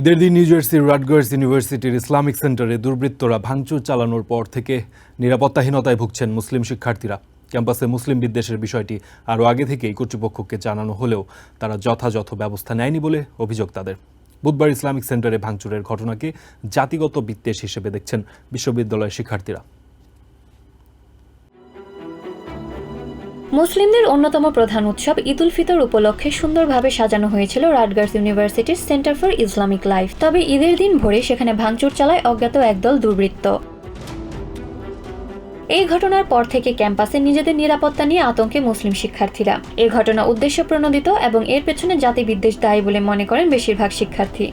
ঈদের দিন নিউ জার্সির ইউনিভার্সিটির ইসলামিক সেন্টারে দুর্বৃত্তরা ভাঙচুর চালানোর পর থেকে নিরাপত্তাহীনতায় ভুগছেন মুসলিম শিক্ষার্থীরা। ক্যাম্পাসে মুসলিম বিদ্বেষের বিষয়টি আরও আগে থেকেই কর্তৃপক্ষকে জানানো হলেও তারা যথাযথ ব্যবস্থা নেয়নি বলে অভিযোগ তাদের। বুধবার ইসলামিক সেন্টারে ভাঙচুরের ঘটনাকে জাতিগত বিদ্বেষ হিসেবে দেখছেন বিশ্ববিদ্যালয়ের শিক্ষার্থীরা। মুসলিমদের অন্যতম প্রধান উৎসব ঈদ উল ফিতর উপলক্ষে সুন্দরভাবে সাজানো হয়েছিল রাটগার্স ইউনিভার্সিটির সেন্টার ফর ইসলামিক লাইফ। তবে ঈদের দিন ভোরে সেখানে ভাঙচুর চালায় অজ্ঞাত একদল দুর্বৃত্ত। এই ঘটনার পর থেকে ক্যাম্পাসে নিজেদের নিরাপত্তা নিয়ে আতঙ্কে মুসলিম শিক্ষার্থীরা। এ ঘটনা উদ্দেশ্য প্রণোদিত এবং এর পেছনে জাতিবিদ্বেষ দায়ী বলে মনে করেন বেশিরভাগ শিক্ষার্থী।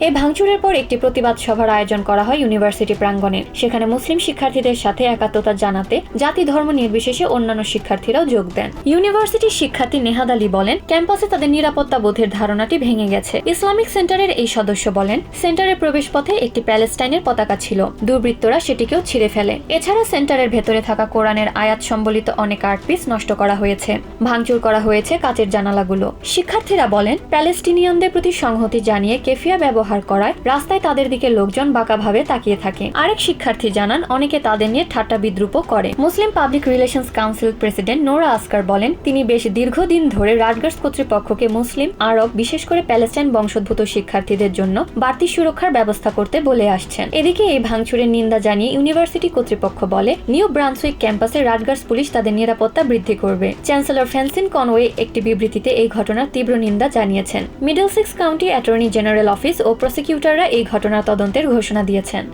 এই ভাঙচুরের পর একটি প্রতিবাদ সভার আয়োজন করা হয় ইউনিভার্সিটি প্রাঙ্গণে সেখানে মুসলিম শিক্ষার্থীদের সাথে একাত্মতা জানাতে জাতি ধর্ম নির্বিশেষে অন্যান্য শিক্ষার্থীরাও যোগ দেন। ইউনিভার্সিটির শিক্ষার্থী নেহাদ আলী বলেন, ক্যাম্পাসে তাদের নিরাপত্তা বোধের ধারণাটি ভেঙে গেছে। ইসলামিক সেন্টারের এই সদস্য বলেন, সেন্টারের প্রবেশপথে একটি প্যালেস্টাইনের পতাকা ছিল। দুর্বৃত্তরা সেটিকেও ছিঁড়ে ফেলে। এছাড়া সেন্টারের ভেতরে থাকা কোরআনের আয়াত সম্বলিত অনেক আর্ট পিস নষ্ট করা হয়েছে। ভাঙচুর করা হয়েছে কাচের জানালাগুলো। শিক্ষার্থীরা বলেন, প্যালেস্টিনিয়ানদের প্রতি সংহতি জানিয়ে কেফিয়া ব্যবহার করায় রাস্তায় তাদের দিকে লোকজন বাঁকাভাবে তাকিয়ে থাকে। আরেক শিক্ষার্থী জানান, অনেকে তাদের নিয়ে ঠাট্টা বিদ্রুপও করে। Muslim public relations council president Nora Askar বলেন, তিনি বেশ দীর্ঘদিন ধরে রাজগার্স কর্তৃপক্ষকে মুসলিম, আরব, বিশেষ করে প্যালেস্টাইন বংশোদ্ভূত শিক্ষার্থীদের জন্য বাড়তি সুরক্ষার ব্যবস্থা করতে বলে আসছেন। এদিকে এই ভাঙচুরের নিন্দা জানিয়ে ইউনিভার্সিটি কর্তৃপক্ষ বলে, নিউ ব্রান্সউইক ক্যাম্পাসে রাজগার্স পুলিশ তাদের নিরাপত্তা বৃদ্ধি করবে। চ্যান্সেলর ফ্যান্সিন কনওয়ে একটি বিবৃতিতে এই ঘটনার তীব্র নিন্দা জানিয়েছেন। Middlesex county attorney general office ও প্রসিকিউটররা এই ঘটনার তদন্তের ঘোষণা দিয়েছেন।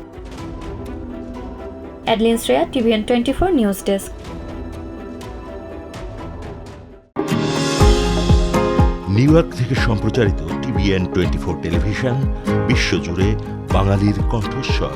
Adeline Shreya, TVN twenty four news desk. New York থেকে সম্প্রচারিত টিভিএন টোয়েন্টি ফোর টেলিভিশন, বিশ্বজুড়ে বাঙালির কণ্ঠস্বর।